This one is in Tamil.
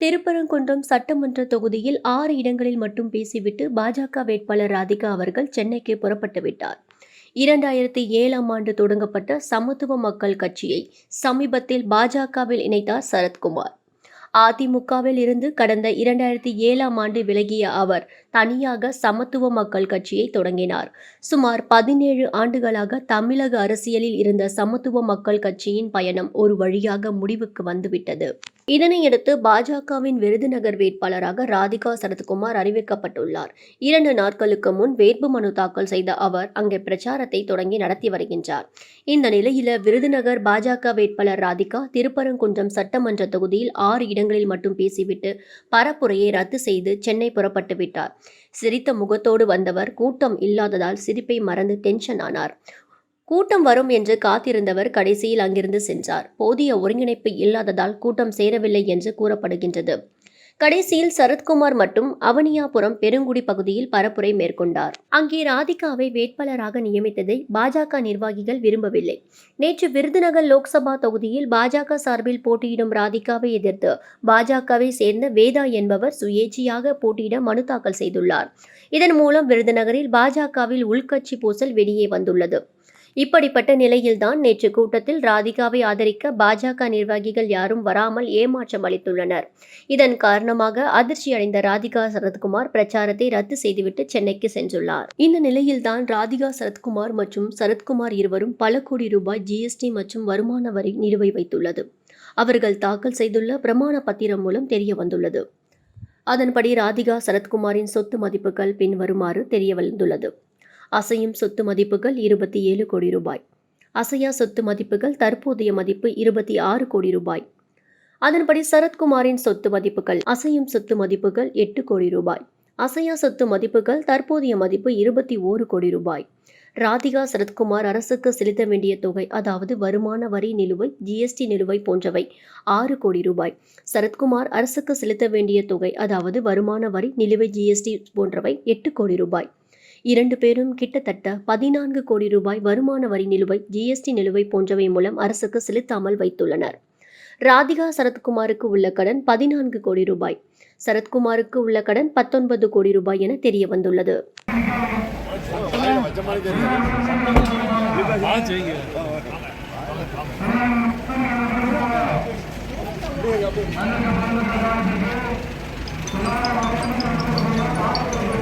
திருப்பரங்குன்றம் சட்டமன்ற தொகுதியில் ஆறு இடங்களில் மட்டும் பேசிவிட்டு பாஜக வேட்பாளர் ராதிகா அவர்கள் சென்னைக்கு புறப்பட்டு விட்டார். இரண்டாயிரத்தி ஏழாம் ஆண்டு தொடங்கப்பட்ட சமத்துவ மக்கள் கட்சியை சமீபத்தில் பாஜகவில் இணைத்தார் சரத்குமார். அதிமுகவில் இருந்து கடந்த இரண்டாயிரத்தி ஏழாம் ஆண்டு விலகிய அவர் தனியாக சமத்துவ மக்கள் கட்சியை தொடங்கினார். சுமார் பதினேழு ஆண்டுகளாக தமிழக அரசியலில் இருந்த சமத்துவ மக்கள் கட்சியின் பயணம் ஒரு வழியாக முடிவுக்கு வந்துவிட்டது. இதனையடுத்து பாஜகவின் விருதுநகர் வேட்பாளராக ராதிகா சரத்குமார் அறிவிக்கப்பட்டுள்ளார். இரண்டு நாட்களுக்கு முன் வேட்பு மனு தாக்கல் செய்த அவர் அங்கே பிரச்சாரத்தை தொடங்கி நடத்தி வருகின்றார். இந்த நிலையில் விருதுநகர் பாஜக வேட்பாளர் ராதிகா திருப்பரங்குன்றம் சட்டமன்ற தொகுதியில் ஆறு இடங்களில் மட்டும் பேசிவிட்டு பரப்புரையை ரத்து செய்து சென்னை புறப்பட்டு விட்டார். சிரித்த முகத்தோடு வந்தவர் கூட்டம் இல்லாததால் சிரிப்பை மறந்து டென்ஷன் ஆனார். கூட்டம் வரும் என்று காத்திருந்தவர் கடைசியில் அங்கிருந்து சென்றார். போதிய ஒருங்கிணைப்பு இல்லாததால் கூட்டம் சேரவில்லை என்று கூறப்படுகின்றது. கடைசியில் சரத்குமார் மட்டும் அவனியாபுரம் பெருங்குடி பகுதியில் பரப்புரை மேற்கொண்டார். அங்கே ராதிகாவை வேட்பாளராக நியமித்ததை பாஜக நிர்வாகிகள் விரும்பவில்லை. நேற்று விருதுநகர் லோக்சபா தொகுதியில் பாஜக சார்பில் போட்டியிடும் ராதிகாவை எதிர்த்து பாஜகவை சேர்ந்த வேதா என்பவர் சுயேட்சையாக போட்டியிட மனு தாக்கல் செய்துள்ளார். இதன் மூலம் விருதுநகரில் பாஜகவில் உள்கட்சி பூசல் வெளியே வந்துள்ளது. இப்படிப்பட்ட நிலையில்தான் நேற்று கூட்டத்தில் ராதிகாவை ஆதரிக்க பாஜக நிர்வாகிகள் யாரும் வராமல் ஏமாற்றம் அளித்துள்ளனர். இதன் காரணமாக அதிர்ச்சி அடைந்த ராதிகா சரத்குமார் பிரச்சாரத்தை ரத்து செய்துவிட்டு சென்னைக்கு சென்றுள்ளார். இந்த நிலையில்தான் ராதிகா சரத்குமார் மற்றும் சரத்குமார் இருவரும் பல கோடி ரூபாய் ஜிஎஸ்டி மற்றும் வருமான வரி நிறுவை வைத்துள்ளது. அவர்கள் தாக்கல் செய்துள்ள பிரமாண பத்திரம் மூலம் தெரிய வந்துள்ளது அதன்படி ராதிகா சரத்குமாரின் சொத்து மதிப்புகள் பின்வருமாறு தெரிய வந்துள்ளது அசையும் சொத்து மதிப்புகள் இருபத்தி ஏழு கோடி ரூபாய். அசையா சொத்து மதிப்புகள் தற்போதைய மதிப்பு இருபத்தி ஆறு கோடி ரூபாய். அதன்படி சரத்குமாரின் சொத்து மதிப்புகள் அசையும் சொத்து மதிப்புகள் எட்டு கோடி ரூபாய். அசையா சொத்து மதிப்புகள் தற்போதைய மதிப்பு இருபத்தி ஓரு கோடி ரூபாய். ராதிகா சரத்குமார் அரசுக்கு செலுத்த வேண்டிய தொகை அதாவது வருமான வரி நிலுவை ஜிஎஸ்டி நிலுவை போன்றவை ஆறு கோடி ரூபாய். சரத்குமார் அரசுக்கு செலுத்த வேண்டிய தொகை அதாவது வருமான வரி நிலுவை ஜிஎஸ்டி போன்றவை எட்டு கோடி ரூபாய். இரண்டு பேரும் கிட்டத்தட்ட பதினான்கு கோடி ரூபாய் வருமான வரி நிலுவை ஜிஎஸ்டி நிலுவை போன்றவை மூலம் அரசுக்கு செலுத்தாமல் வைத்துள்ளனர் ராதிகா சரத்குமாருக்கு உள்ள கடன் பதினான்கு கோடி ரூபாய் சரத்குமாருக்கு உள்ள கடன் பத்தொன்பது கோடி ரூபாய் என தெரிய வந்துள்ளது Thank you.